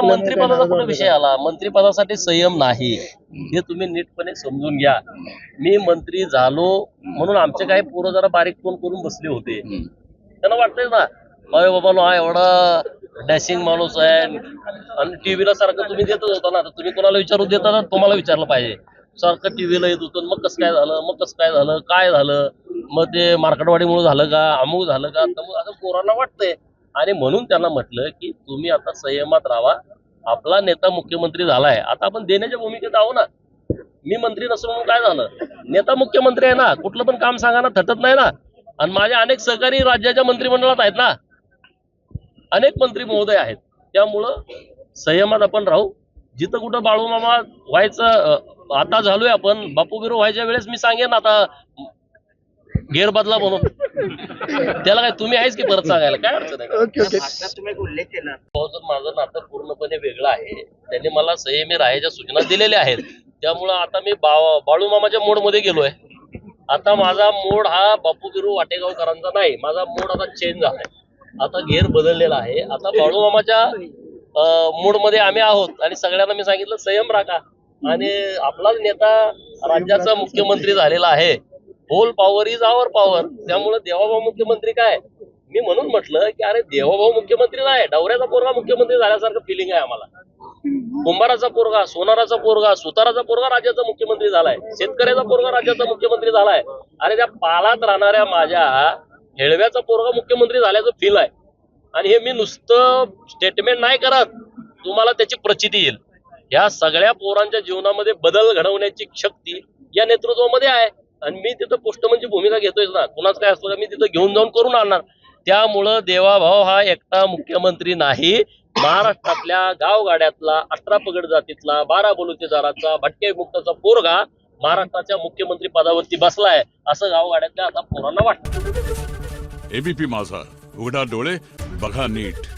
मंत्रिपदाचा कुठे विषय आला? मंत्रिपदासाठी संयम नाही. हे तुम्ही नीटपणे समजून घ्या. मी मंत्री झालो म्हणून आमचे काही पोरं जरा बारीक तोंड करून बसले होते. त्यांना वाटतंय ना अरे बाबा नो हा एवढा डॅशिंग माणूस आहे. आणि टीव्हीला सारखं तुम्ही देतच होता ना तर तुम्ही कोणाला विचारू देता ना? तुम्हाला विचारलं पाहिजे. सारखं टीव्हीला येत होतं मग कसं काय झालं? मग कसं काय झालं? काय झालं? मग ते मार्केटवाडीमुळे झालं का? अमुक झालं का? असं पोरांना वाटतंय. आणि म्हणून त्यांना म्हटलं की तुम्ही आता संयमात राहा. आपला नेता मुख्यमंत्री झालाय. आता आपण देण्याच्या भूमिकेत आहो ना. मी मंत्री नसलो म्हणून काय झालं? नेता मुख्यमंत्री आहे ना. कुठलं पण काम सांगा ना थटत नाही ना. आणि माझे अनेक सहकारी राज्याच्या मंत्रिमंडळात आहेत ना. अनेक मंत्री महोदय आहेत. त्यामुळं संयमात आपण राहू. जिथं कुठं बाळूमामा व्हायचं आता झालोय आपण बापू बिरू व्हायच्या वेळेस मी सांगेन आता. गेरबदला म्हणून. त्याला काय तुम्ही आहेच की परत सांगायला? काय अडचण आहे? का? Okay okay. भाषणात तुम्ही एक उल्लेख केला भाऊचं माझं नातं पूर्णपणे वेगळं आहे त्यांनी मला संयमी राहायच्या सूचना दिलेल्या आहेत. त्यामुळं आता मी बा बाळूमामाच्या मोडमध्ये गेलोय. आता माझा मोड हा बापू बिरू वाटेगावकरांचा नाही. माझा मोड आता चेंज झालाय. आता घेर बदललेला आहे. आता बाळूमामाच्या मोडमध्ये आम्ही आहोत. आणि सगळ्यांना मी सांगितलं संयम राखा. आणि आपलाच नेता राज्याचा मुख्यमंत्री झालेला आहे. Whole power is our power त्यामुळे देवाभाऊ मुख्यमंत्री काय? मी म्हणून म्हटलं की अरे देवाभाऊ मुख्यमंत्री नाही. डवऱ्याचा पोरगा मुख्यमंत्री झाल्यासारखं फिलिंग आहे आम्हाला. कुंभाराचा पोरगा सोनाराचा पोरगा सुताराचा पोरगा राज्याचा मुख्यमंत्री झालाय. शेतकऱ्याचा पोरगा राज्याचा मुख्यमंत्री झालाय. अरे त्या पालात राहणाऱ्या माझ्या हेळव्याचा पोरगा मुख्यमंत्री झाल्याचं फील आहे. आणि हे मी नुसतं स्टेटमेंट नाही करत. तुम्हाला त्याची प्रचिती येईल. या सगळ्या पोरांच्या जीवनामध्ये बदल घडवण्याची शक्ती या नेतृत्वामध्ये आहे. आणि मी तिथं पोस्टमनची भूमिका घेतोय ना. कुणाच काय असतो मी तिथं घेऊन जाऊन करून आणणार. त्यामुळं देवाभाव हा एकटा मुख्यमंत्री नाही. महाराष्ट्रातल्या गावगाड्यातला अठरा पगड जातीतला बारा बलुतेदाराचा भटके मुक्ताचा पोरगा महाराष्ट्राच्या मुख्यमंत्री पदावरती बसलाय. असं गावगाड्यातल्या आता पोरांना वाटत. एबीपी माझा. उघडा डोळे बघा नीट.